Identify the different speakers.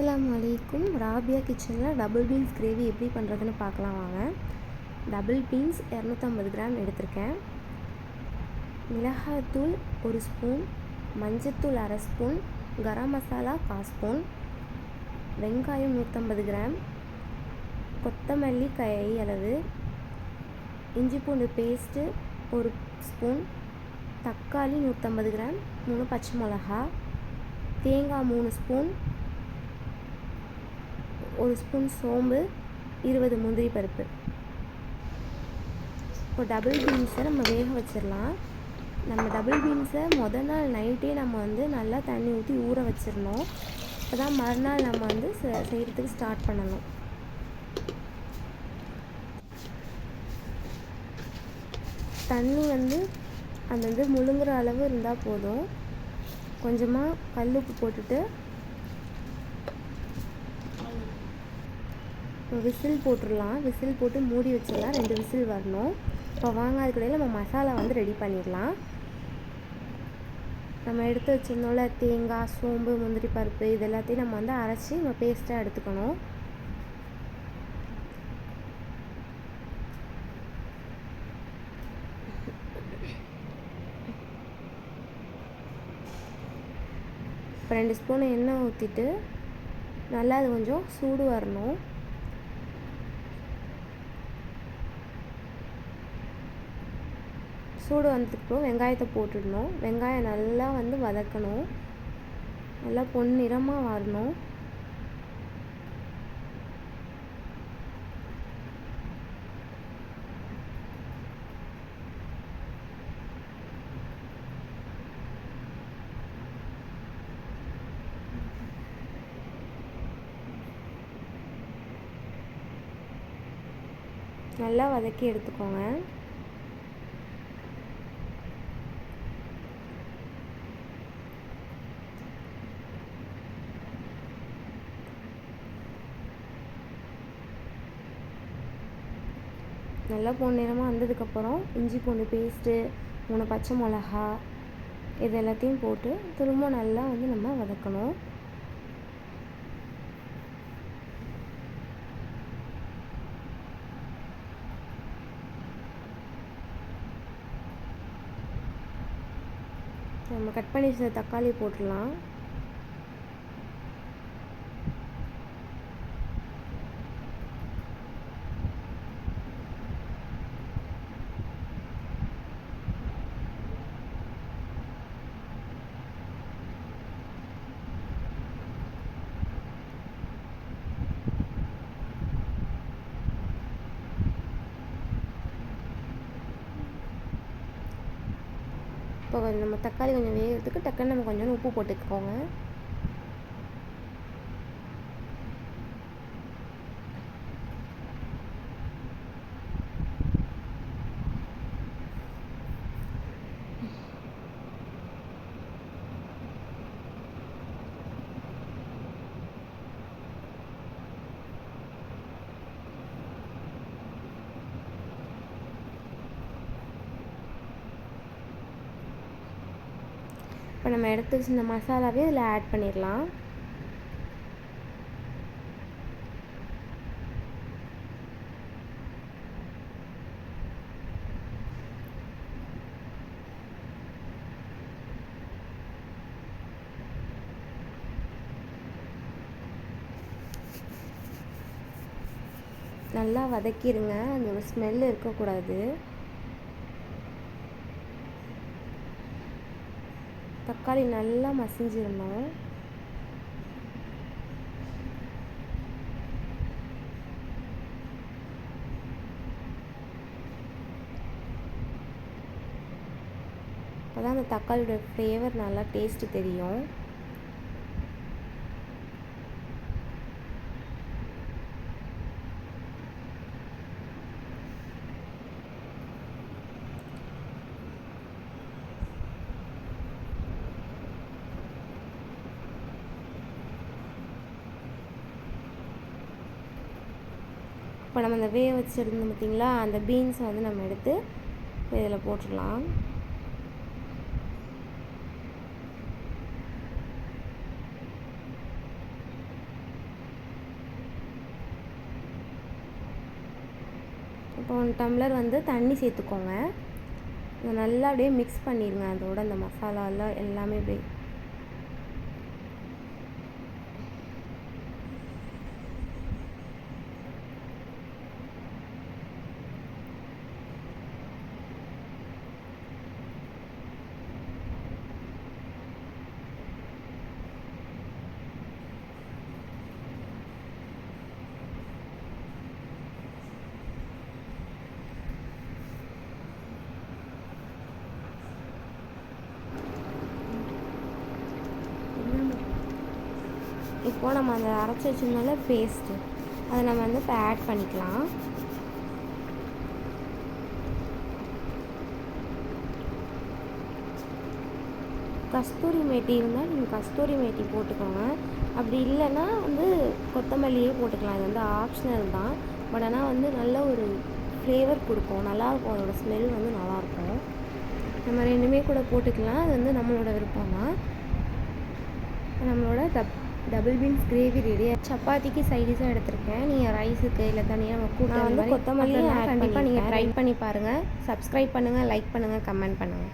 Speaker 1: அஸ்லாம் வலைக்கும் ராபியா கிச்சனில் டபுள் பீன்ஸ் கிரேவி எப்படி பண்ணுறதுன்னு பார்க்கலாம் வாங்க. டபுள் பீன்ஸ் இரநூத்தம்பது கிராம் எடுத்திருக்கேன். மிளகாத்தூள் ஒரு ஸ்பூன் மஞ்சத்தூள் அரை ஸ்பூன் கரம் மசாலா கால் ஸ்பூன் வெங்காயம் நூற்றம்பது கிராம் கொத்தமல்லி கை அளவு இஞ்சி பூண்டு பேஸ்ட்டு ஒரு ஸ்பூன் தக்காளி நூற்றம்பது கிராம் மூணு பச்சை மிளகா தேங்காய் மூணு ஸ்பூன் ஒரு ஸ்பூன் சோம்பு இருபது முந்திரி பருப்பு. இப்போ டபுள் பீன்ஸை நம்ம வேக வச்சிடலாம். நம்ம டபுள் பீன்ஸை மொதல் நாள் நைட்டே நம்ம வந்து நல்லா தண்ணி ஊற்றி ஊற வச்சிடணும். அப்போ தான் மறுநாள் நம்ம வந்து செய்கிறதுக்கு ஸ்டார்ட் பண்ணணும் தண்ணி வந்து அது வந்து முழுங்குற அளவு இருந்தால் போதும். கொஞ்சமாக கல்லுப்பு போட்டுட்டு விசில் போட்டுடலாம். விசில் போட்டு மூடி வச்சிடலாம். ரெண்டு விசில் வரணும். இப்போ வாங்க அதுக்கிடையில் நம்ம மசாலா வந்து ரெடி பண்ணிடலாம். நம்ம எடுத்து வச்சிருந்தோம்ல தேங்காய் சோம்பு முந்திரி பருப்பு இது எல்லாத்தையும் நம்ம வந்து அரைச்சி நம்ம பேஸ்ட்டாக எடுத்துக்கணும். இப்போ ரெண்டு ஸ்பூன் எண்ணெய் ஊற்றிட்டு நல்லா அது கொஞ்சம் சூடு வரணும். சூடு வந்ததுக்கப்புறம் வெங்காயத்தை போட்டுடணும். வெங்காயம் நல்லா வந்து வதக்கணும். நல்லா பொன்னிறமாக வரணும். நல்லா வதக்கி எடுத்துக்கோங்க. நல்லா பொன்னிறமாக வந்ததுக்கப்புறம் இஞ்சி பூண்டு பேஸ்ட்டு மூணு பச்சை மிளகா இது எல்லாத்தையும் போட்டு திரும்ப நல்லா வந்து நம்ம வதக்கணும். நம்ம கட் பண்ணி வச்ச தக்காளி போட்டுடலாம். இப்போ கொஞ்சம் நம்ம தக்காளி கொஞ்சம் வேகிறதுக்கு டக்குன்னு நம்ம கொஞ்சோண்டு உப்பு போட்டுக்கோங்க. இப்போ நம்ம எடுத்து வச்சிருந்த மசாலாவே இதில் ஆட் பண்ணிடலாம். நல்லா வதக்கிடுங்க. அந்த ஒரு ஸ்மெல் இருக்கக்கூடாது. தக்காளி நல்லா மசிஞ்சிடணும் அப்போ அந்த தக்காளியோட ஃப்ளேவர் நல்லா டேஸ்ட்டு தெரியும். இப்போ நம்ம அந்த வே வச்சுருந்தோம் பார்த்தீங்களா அந்த பீன்ஸை வந்து நம்ம எடுத்து இதில் போட்டுடலாம். இப்போ ஒன் டம்ளர் வந்து தண்ணி சேர்த்துக்கோங்க. நல்லா அப்படியே மிக்ஸ் பண்ணிடுங்க அதோட அந்த மசாலாலாம் எல்லாமே அப்படியே இப்போது நம்ம அந்த அரைச்சி வச்சிருந்தால பேஸ்ட்டு அதை நம்ம வந்து இப்போ ஆட் பண்ணிக்கலாம். கஸ்தூரி மேட்டி இருந்தால் நீங்கள் கஸ்தூரி மேட்டி போட்டுக்கோங்க. அப்படி இல்லைன்னா வந்து கொத்தமல்லியே போட்டுக்கலாம். இது வந்து ஆப்ஷனல் தான். பட் ஆனால் வந்து நல்ல ஒரு ஃப்ளேவர் கொடுக்கும். நல்லாயிருக்கும் அதோட ஸ்மெல் வந்து நல்லாயிருக்கும் நம்ம ரெண்டுமே கூட போட்டுக்கலாம். அது வந்து நம்மளோட விருப்பம் தான் நம்மளோட தப் டபுள் பீன்ஸ் கிரேவி ரெடி சப்பாத்திக்கு சைடிஷாக எடுத்திருக்கேன். நீங்கள் ரைஸுக்கு இல்லை தனியாக நம்ம கூட்டம் வந்து கொத்தமல்லி கண்டிப்பாக நீங்கள் ட்ரை பண்ணி பாருங்கள் சப்ஸ்கிரைப் பண்ணுங்கள் லைக் பண்ணுங்கள் கமெண்ட் பண்ணுங்கள்